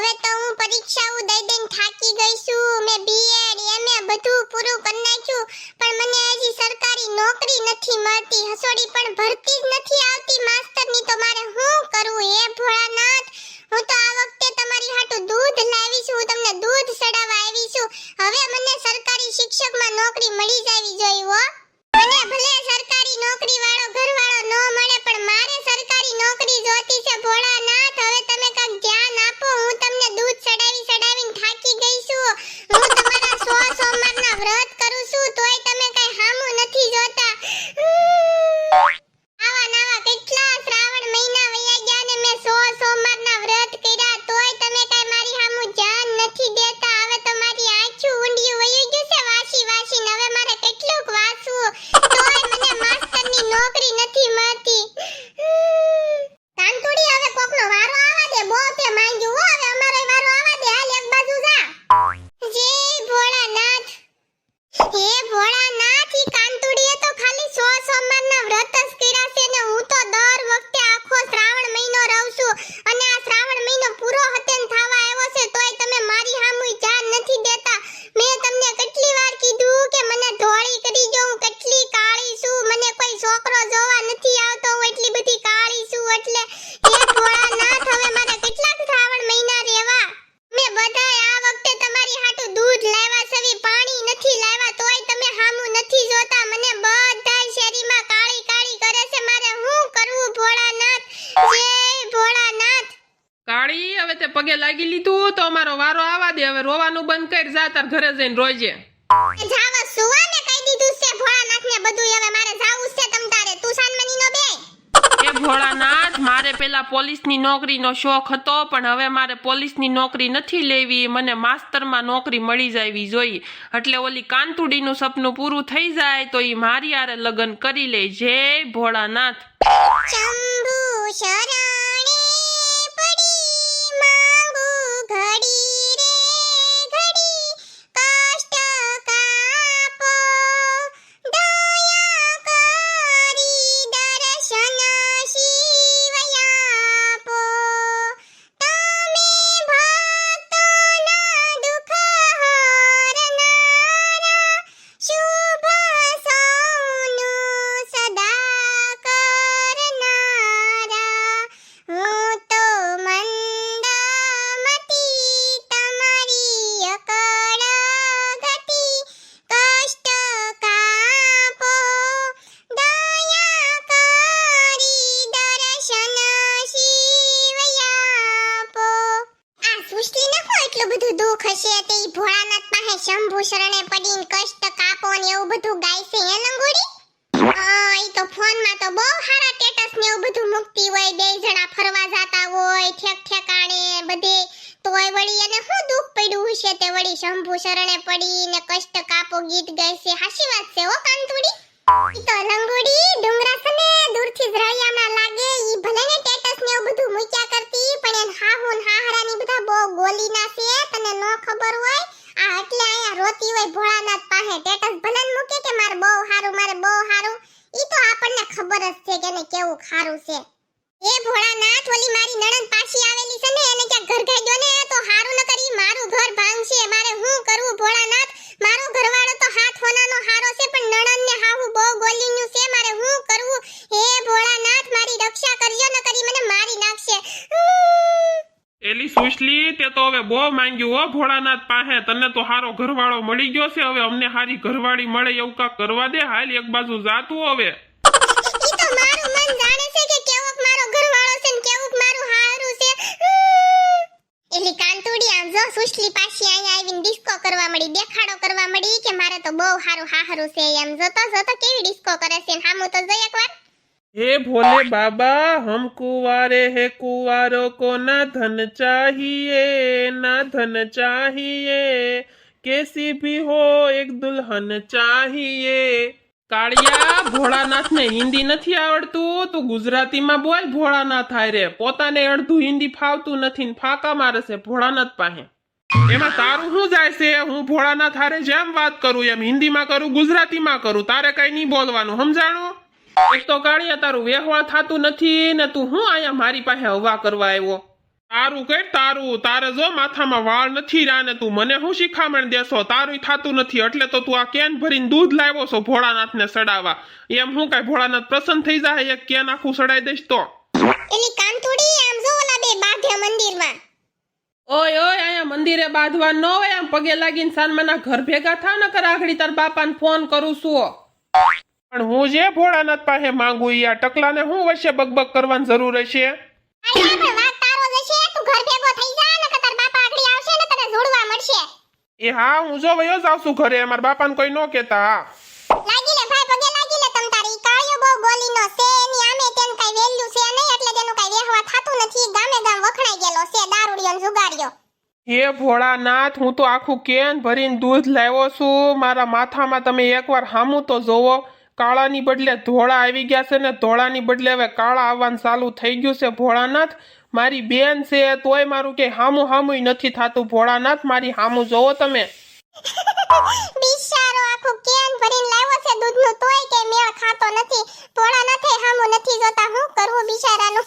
હવે તો હું પરીક્ષાઓ દઈ દઈને થાકી ગઈ છું. મેં બીએડ એમએ બધું પૂરું કરી નાખ્યું. પણ મને હજી સરકારી નોકરી નથી મળતી. હસોડી પણ ભરતી જ નથી પગે લાગી લીધું તો અમારો વારો આવા દે. હવે રોવાનું બંધ કર જા તાર ઘરે જઈને રોજે. જાવા સુવાને કહી દીધું છે ભોળાનાથને બધું હવે મારે જાવું છે તમ તારે. તું સાનમનીનો બે. એ ભોળાનાથ મારે પેલા પોલીસની નોકરીનો શોખ હતો પણ હવે મારે પોલીસની નોકરી નથી લેવી. મને માસ્તરમાં નોકરી મળી જાવી જોઈએ. એટલે ઓલી કાંતુડી નું સપનું પૂરું થઈ જાય તો ઈ મારી આરે લગ્ન કરી લે. જય ભોળાનાથ. ચંબુ શરણે શંભુ પડીને કષ્ટ કાપો ને એવું બધું છે, હે લંગોડી ઈ તો ફોનમાં તો બહુ સારા સ્ટેટસ ને એવું બધું મૂકતી હોય, બે જણા ફરવા જાતા હોય, ઠેક ઠેકાણે બધે, તોય વળી એને શું દુઃખ પડ્યું હશે તે વળી શંભુ શરણે પડીને કષ્ટ કાપો, ગીત છે, હાસી વાત છે હો કાંતુડી તો લંગોડી ડુંગરા સને દૂરથી જ રળિયામણા લાગે, ઈ ભલે ને સ્ટેટસ ને એવું બધું મૂક્યા કરતી, પણ એન હાહુ ને હાહરાની બધા બહુ ગોલીના છે, તને નો ખબર હોય આ એટલે અહીંયા રોતી હોય ભોળાનાથ પાસે. ટેટસ ભલે મૂકે કે મારે બહુ સારું, મારે બહુ સારું. ઈ તો આપણને ખબર જ છે કે એને કેવું ખારું છે. એ ભોળાનાથ, ઓલી મારી નણંદ પાછી આવેલી છે ને, એને ઘર ગાઈ દો ને, તો સારું ન કરી. મારું ઘર ભાંગશે. મારે હું કરવું ભોળાનાથ? મારો ઘરવાળો તો હાથ હોનાનો હારો છે, પણ નણંદને હાહુ બહુ ગોલીનું છે મારે શું કરવું હે ભોળાનાથ મારી રક્ષા કરજો ન કરી મને મારી નાખશે એલી તે તો હવે બહુ માંગ્યું હો ભોળાનાથ પાસે. તને તો હારો ઘરવાળો મળી ગયો છે. હવે અમને હારી ઘરવાળી મળે એવું કાંક કરવા દે. હાલ એક બાજુ જાતું હવે. એલી કાંતુડી આમ સુશલી પાછી અહીંયા કરવા મળી, દેખાડો કરવા મળી કે મારે તો બહુ હારું હારું છે એમ. જોતો જોતો કેવી ડિસ્કો કરે છે હામું તો જઈ એકવાર. हे भोले बाबा हम कुवारे है कुवारों को ना धन चाहिए ना धन चाहिए कैसी भी हो એક દુલ્હન चाहिए કાળિયા ભોળાનાથ ને હિન્દી નથી આવડતું તું ગુજરાતીમાં બોલ ભોળાનાથ હાય રે પોતાને અડધું હિન્દી ફાવતું નથી ને ફાકા મારે છે ભોળાનાથ પાસે એમાં તારું શું જાય છે હું ભોળાનાથ હારે જેમ વાત કરું એમ હિન્દીમાં કરું ગુજરાતીમાં કરું તારે કઈ નહીં બોલવાનું સમજાણું એક તો કાળિયા તારું વ્યવહાર થતું નથી ને તું હું અહીંયા મારી પાસે હવા કરવા આવ્યો? તારું કે તારું? તારે જો માથામાં વાળ નથી રહ્યા ને તું મને શું શિખામણ દેશો? તારું થતું નથી. એટલે તો તું આ કેન ભરીને દૂધ લાવ્યો છો ભોળાનાથને સડાવવા. એમ હું કાંઈ ભોળાનાથ પ્રસન્ન થઈ જાય? એક કેન આખું સડાઈ દઈશ તો. એલી કાંતુડી આમ જો ઓલા બે બાધ્ય મંદિરમાં. ઓય ઓય અહીંયા મંદિરે બાંધવા ન હોય આમ પગે લાગીને સાનમાના ઘર ભેગા થા ને કર. આગળી તાર બાપાને ફોન કરું છું. પણ હું જે ભોળાનાથ પાસે માંગુ ઈ આ ટકલાને હું વચ્ચે બકબક કરવાની જરૂર હશે? એ હા હું જો વયો જ આવશું ઘરે મારા બાપાને કોઈ ન કહેતા હા. લાગી લે ભાઈ પગે લાગી લે તમ તારી. કાળિયો બહુ બોલીનો છે એની આમે તેન કઈ વેલ્યુ છે નહીં એટલે તેનું કઈ વેહવા થાતું નથી. ગામે ગામ વખણાઈ ગયેલો છે દારૂડિયો ને જુગારિયો હે ભોળાનાથ હું તો આખું કેન ભરીને દૂધ લાવ્યો છું. મારા માથામાં તમે એકવાર હામું તો જોવો. કાળાની બદલે ધોળા આવી ગયા છે ને ધોળાની બદલે હવે કાળા આવવાનું ચાલુ થઈ ગયું છે ભોળાનાથ. મારી બેન છે, તોય મારું કે હામું હામું નથી થાતું. ભોળાનાથ, મારી હામું જોવો તમે. બિચારો આખું કેન ભરીને લાવ્યો છે દૂધનું, તોય કે નથી ભોળા નથી. હામું નથી જોતા. હું કરવું બિચારાનું?